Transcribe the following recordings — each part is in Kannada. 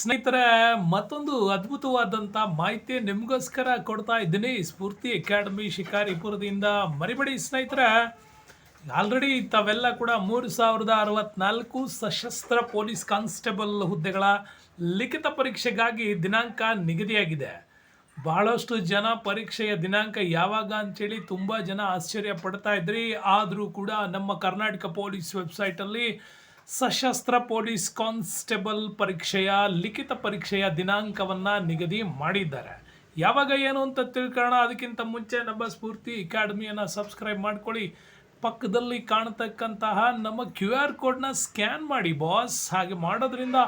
ಸ್ನೇಹಿತರೆ, ಮತ್ತೊಂದು ಅದ್ಭುತವಾದಂಥ ಮಾಹಿತಿ ನಿಮಗೋಸ್ಕರ ಕೊಡ್ತಾ ಇದ್ದೀನಿ. ಸ್ಫೂರ್ತಿ ಅಕಾಡೆಮಿ ಶಿಕಾರಿಪುರದಿಂದ ಮರಿಬೇಡಿ ಸ್ನೇಹಿತರೆ, ಆಲ್ರೆಡಿ ತಾವೆಲ್ಲ ಕೂಡ ಮೂರು ಸಾವಿರದ ಅರವತ್ನಾಲ್ಕು ಸಶಸ್ತ್ರ ಪೊಲೀಸ್ ಕಾನ್ಸ್ಟೇಬಲ್ ಹುದ್ದೆಗಳ ಲಿಖಿತ ಪರೀಕ್ಷೆಗಾಗಿ ದಿನಾಂಕ ನಿಗದಿಯಾಗಿದೆ. ಬಹಳಷ್ಟು ಜನ ಪರೀಕ್ಷೆಯ ದಿನಾಂಕ ಯಾವಾಗ ಅಂಥೇಳಿ ತುಂಬ ಜನ ಆಶ್ಚರ್ಯ ಪಡ್ತಾ ಇದ್ರಿ. ಆದರೂ ಕೂಡ ನಮ್ಮ ಕರ್ನಾಟಕ ಪೊಲೀಸ್ ವೆಬ್ಸೈಟಲ್ಲಿ ಸಶಸ್ತ್ರ ಪೊಲೀಸ್ ಕಾನ್ಸ್ಟೇಬಲ್ ಪರೀಕ್ಷೆಯ ಲಿಖಿತ ಪರೀಕ್ಷೆಯ ದಿನಾಂಕವನ್ನು ನಿಗದಿ ಮಾಡಿದ್ದಾರೆ. ಯಾವಾಗ ಏನು ಅಂತ ತಿಳ್ಕೊಳ್ಳೋಣ. ಅದಕ್ಕಿಂತ ಮುಂಚೆ ನಮ್ಮ ಸ್ಫೂರ್ತಿ ಅಕಾಡೆಮಿಯನ್ನು ಸಬ್ಸ್ಕ್ರೈಬ್ ಮಾಡ್ಕೊಳ್ಳಿ. ಪಕ್ಕದಲ್ಲಿ ಕಾಣತಕ್ಕಂತಹ ನಮ್ಮ ಕ್ಯೂ ಆರ್ ಕೋಡ್ನ ಸ್ಕ್ಯಾನ್ ಮಾಡಿ ಬಾಸ್. ಹಾಗೆ ಮಾಡೋದ್ರಿಂದ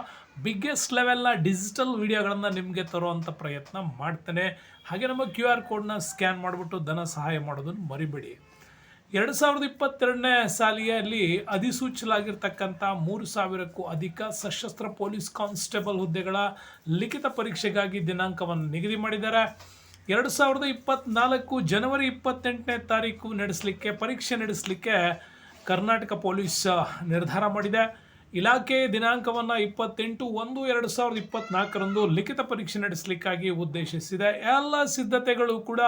ಬಿಗ್ಗೆಸ್ಟ್ ಲೆವೆಲ್ನ ಡಿಜಿಟಲ್ ವಿಡಿಯೋಗಳನ್ನು ನಿಮಗೆ ತರುವಂಥ ಪ್ರಯತ್ನ ಮಾಡ್ತೇನೆ. ಹಾಗೆ ನಮ್ಮ ಕ್ಯೂ ಆರ್ ಕೋಡ್ನ ಸ್ಕ್ಯಾನ್ ಮಾಡಿಬಿಟ್ಟು ಧನ ಸಹಾಯ ಮಾಡೋದನ್ನು ಮರಿಬೇಡಿ. ಎರಡು ಸಾವಿರದ ಇಪ್ಪತ್ತೆರಡನೇ ಸಾಲಿಯಲ್ಲಿ ಅಧಿಸೂಚಿಸಲಾಗಿರ್ತಕ್ಕಂಥ ಮೂರು ಸಾವಿರಕ್ಕೂ ಅಧಿಕ ಸಶಸ್ತ್ರ ಪೊಲೀಸ್ ಕಾನ್ಸ್ಟೇಬಲ್ ಹುದ್ದೆಗಳ ಲಿಖಿತ ಪರೀಕ್ಷೆಗಾಗಿ ದಿನಾಂಕವನ್ನು ನಿಗದಿ ಮಾಡಿದ್ದಾರೆ. ಎರಡು ಸಾವಿರದ ಇಪ್ಪತ್ನಾಲ್ಕು ಜನವರಿ ಇಪ್ಪತ್ತೆಂಟನೇ ತಾರೀಕು ನಡೆಸಲಿಕ್ಕೆ, ಪರೀಕ್ಷೆ ನಡೆಸಲಿಕ್ಕೆ ಕರ್ನಾಟಕ ಪೊಲೀಸ್ ನಿರ್ಧಾರ ಮಾಡಿದೆ. ಇಲಾಖೆ ದಿನಾಂಕವನ್ನು ಇಪ್ಪತ್ತೆಂಟು ಒಂದು ಎರಡು ಸಾವಿರದ ಇಪ್ಪತ್ನಾಲ್ಕರಂದು ಲಿಖಿತ ಪರೀಕ್ಷೆ ನಡೆಸಲಿಕ್ಕಾಗಿ ಉದ್ದೇಶಿಸಿದೆ. ಎಲ್ಲ ಸಿದ್ಧತೆಗಳು ಕೂಡ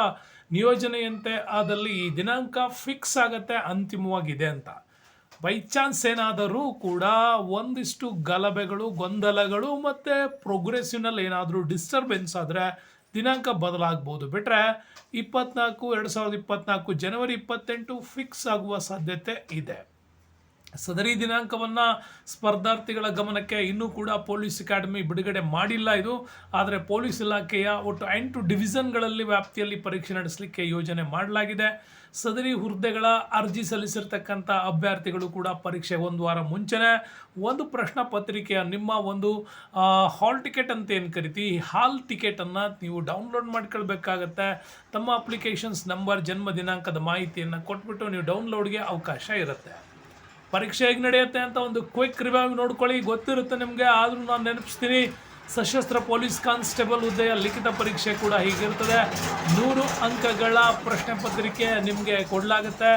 ನಿಯೋಜನೆಯಂತೆ, ಆದಲ್ಲಿ ಈ ದಿನಾಂಕ ಫಿಕ್ಸ್ ಆಗತ್ತೆ, ಅಂತಿಮವಾಗಿದೆ ಅಂತ. ಬೈ ಚಾನ್ಸ್ ಏನಾದರೂ ಕೂಡ ಒಂದಿಷ್ಟು ಗಲಭೆಗಳು, ಗೊಂದಲಗಳು ಮತ್ತು ಪ್ರೋಗ್ರೆಸಿವ್ನಲ್ಲಿ ಏನಾದರೂ ಡಿಸ್ಟರ್ಬೆನ್ಸ್ ಆದರೆ ದಿನಾಂಕ ಬದಲಾಗ್ಬೋದು. ಬಿಟ್ಟರೆ ಇಪ್ಪತ್ನಾಲ್ಕು, ಎರಡು ಸಾವಿರದ ಇಪ್ಪತ್ನಾಲ್ಕು, ಜನವರಿ ಇಪ್ಪತ್ತೆಂಟು ಫಿಕ್ಸ್ ಆಗುವ ಸಾಧ್ಯತೆ ಇದೆ. ಸದರಿ ದಿನಾಂಕವನ್ನು ಸ್ಪರ್ಧಾರ್ಥಿಗಳ ಗಮನಕ್ಕೆ ಇನ್ನೂ ಕೂಡ ಪೊಲೀಸ್ ಅಕಾಡೆಮಿ ಬಿಡುಗಡೆ ಮಾಡಿಲ್ಲ ಇದು. ಆದರೆ ಪೊಲೀಸ್ ಇಲಾಖೆಯ ಒಟ್ಟು ಎಂಟು ಡಿವಿಷನ್ಗಳಲ್ಲಿ ವ್ಯಾಪ್ತಿಯಲ್ಲಿ ಪರೀಕ್ಷೆ ನಡೆಸಲಿಕ್ಕೆ ಯೋಜನೆ ಮಾಡಲಾಗಿದೆ. ಸದರಿ ಹುದ್ದೆಗಳ ಅರ್ಜಿ ಸಲ್ಲಿಸಿರ್ತಕ್ಕಂಥ ಅಭ್ಯರ್ಥಿಗಳು ಕೂಡ ಪರೀಕ್ಷೆ ಒಂದು ವಾರ ಮುಂಚೆನೆ ಒಂದು ಪ್ರಶ್ನೆ ಪತ್ರಿಕೆಯ ನಿಮ್ಮ ಒಂದು ಹಾಲ್ ಟಿಕೆಟ್ ಅಂತ ಏನು ಕರಿತೀವಿ ಹಾಲ್ ಟಿಕೆಟನ್ನು ನೀವು ಡೌನ್ಲೋಡ್ ಮಾಡ್ಕೊಳ್ಬೇಕಾಗತ್ತೆ. ತಮ್ಮ ಅಪ್ಲಿಕೇಶನ್ಸ್ ನಂಬರ್, ಜನ್ಮ ದಿನಾಂಕದ ಮಾಹಿತಿಯನ್ನು ಕೊಟ್ಬಿಟ್ಟು ನೀವು ಡೌನ್ಲೋಡ್ಗೆ ಅವಕಾಶ ಇರುತ್ತೆ. ಪರೀಕ್ಷೆ ಹೇಗೆ ನಡೆಯುತ್ತೆ ಅಂತ ಒಂದು ಕ್ವಿಕ್ ರಿವ್ಯೂ ನೋಡ್ಕೊಳ್ಳಿ. ಗೊತ್ತಿರುತ್ತೆ ನಿಮಗೆ, ಆದರೂ ನಾನು ನೆನಪಿಸ್ತೀನಿ, ಸಶಸ್ತ್ರ ಪೊಲೀಸ್ ಕಾನ್ಸ್ಟೇಬಲ್ ಹುದ್ದೆಯ ಲಿಖಿತ ಪರೀಕ್ಷೆ ಕೂಡ ಹೀಗಿರ್ತದೆ. ನೂರು ಅಂಕಗಳ ಪ್ರಶ್ನೆ ಪತ್ರಿಕೆ ನಿಮಗೆ ಕೊಡಲಾಗುತ್ತೆ.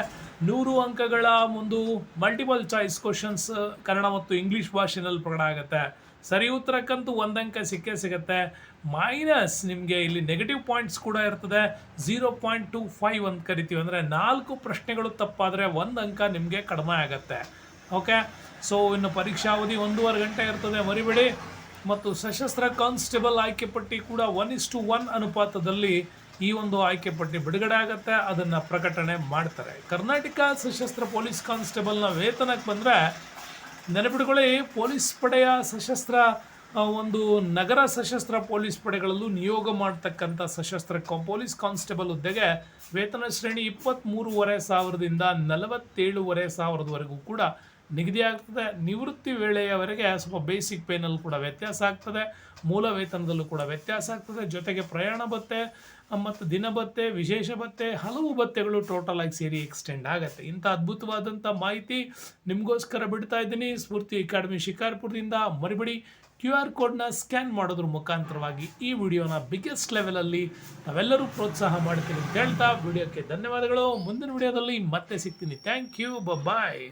ನೂರು ಅಂಕಗಳ ಒಂದು ಮಲ್ಟಿಪಲ್ ಚಾಯ್ಸ್ ಕ್ವಶನ್ಸ್ ಕನ್ನಡ ಮತ್ತು ಇಂಗ್ಲೀಷ್ ಭಾಷೆನಲ್ಲಿ ಪ್ರಕಟ ಆಗುತ್ತೆ. ಸರಿ ಉತ್ತರಕ್ಕಂತೂ ಒಂದು ಅಂಕ ಸಿಕ್ಕೇ ಸಿಗುತ್ತೆ. ಮೈನಸ್ ನಿಮಗೆ ಇಲ್ಲಿ ನೆಗೆಟಿವ್ ಪಾಯಿಂಟ್ಸ್ ಕೂಡ ಇರ್ತದೆ. ಝೀರೋ ಪಾಯಿಂಟ್ ಟು ಫೈವ್ ಅಂತ ಕರಿತೀವಿ. ಅಂದರೆ ನಾಲ್ಕು ಪ್ರಶ್ನೆಗಳು ತಪ್ಪಾದರೆ ಒಂದು ಅಂಕ ನಿಮಗೆ ಕಡಿಮೆ ಆಗುತ್ತೆ. ಓಕೆ ಸೊ ಇನ್ನು ಪರೀಕ್ಷಾ ಅವಧಿ ಒಂದೂವರೆ ಗಂಟೆ ಇರ್ತದೆ. ಮರಿಬೇಡಿ. ಮತ್ತು ಸಶಸ್ತ್ರ ಕಾನ್ಸ್ಟೇಬಲ್ ಆಯ್ಕೆ ಪಟ್ಟಿ ಕೂಡ ಒನ್ ಇಸ್ ಟು ಒನ್ ಅನುಪಾತದಲ್ಲಿ ಈ ಒಂದು ಆಯ್ಕೆ ಪಟ್ಟಿ ಬಿಡುಗಡೆ ಆಗುತ್ತೆ, ಅದನ್ನು ಪ್ರಕಟಣೆ ಮಾಡ್ತಾರೆ. ಕರ್ನಾಟಕ ಸಶಸ್ತ್ರ ಪೊಲೀಸ್ ಕಾನ್ಸ್ಟೇಬಲ್ನ ವೇತನಕ್ಕೆ ಬಂದರೆ ನೆನಪಿಟ್ಕೊಳ್ಳಿ ಪೊಲೀಸ್ ಪಡೆಯ ಸಶಸ್ತ್ರ ಒಂದು ನಗರ ಸಶಸ್ತ್ರ ಪೊಲೀಸ್ ಪಡೆಗಳಲ್ಲೂ ನಿಯೋಗ ಮಾಡ್ತಕ್ಕಂಥ ಸಶಸ್ತ್ರ ಪೊಲೀಸ್ ಕಾನ್ಸ್ಟೇಬಲ್ ಹುದ್ದೆಗೆ ವೇತನ ಶ್ರೇಣಿ ಇಪ್ಪತ್ತ್ಮೂರುವರೆ ಸಾವಿರದಿಂದ ನಲವತ್ತೇಳುವರೆ ಸಾವಿರದವರೆಗೂ ಕೂಡ ನಿಗದಿ ಆಗ್ತದೆ. ನಿವೃತ್ತಿ ವೇಳೆಯವರೆಗೆ ಸ್ವಲ್ಪ ಬೇಸಿಕ್ ಪೇನಲ್ಲೂ ಕೂಡ ವ್ಯತ್ಯಾಸ ಆಗ್ತದೆ. ಮೂಲ ವೇತನದಲ್ಲೂ ಕೂಡ ವ್ಯತ್ಯಾಸ ಆಗ್ತದೆ. ಜೊತೆಗೆ ಪ್ರಯಾಣ ಭತ್ತೆ, ಮತ್ತು ದಿನ ಭತ್ತೆ, ವಿಶೇಷ ಭತ್ತೆ, ಹಲವು ಭತ್ತೆಗಳು ಟೋಟಲ್ ಆಗಿ ಸೇರಿ ಎಕ್ಸ್ಟೆಂಡ್ ಆಗುತ್ತೆ. ಇಂಥ ಅದ್ಭುತವಾದಂಥ ಮಾಹಿತಿ ನಿಮಗೋಸ್ಕರ ಬಿಡ್ತಾ ಇದ್ದೀನಿ. ಸ್ಫೂರ್ತಿ ಅಕಾಡೆಮಿ ಶಿಕಾರ್ಪುರದಿಂದ. ಮರಿಬೇಡಿ, ಕ್ಯೂ ಆರ್ ಕೋಡ್ನ ಸ್ಕ್ಯಾನ್ ಮಾಡೋದ್ರ ಮುಖಾಂತರವಾಗಿ ಈ ವಿಡಿಯೋನ ಬಿಗ್ಗೆಸ್ಟ್ ಲೆವೆಲಲ್ಲಿ ನಾವೆಲ್ಲರೂ ಪ್ರೋತ್ಸಾಹ ಮಾಡ್ತೀನಿ ಅಂತ ಹೇಳ್ತಾ, ವಿಡಿಯೋಕ್ಕೆ ಧನ್ಯವಾದಗಳು. ಮುಂದಿನ ವಿಡಿಯೋದಲ್ಲಿ ಮತ್ತೆ ಸಿಗ್ತೀನಿ. Thank you bye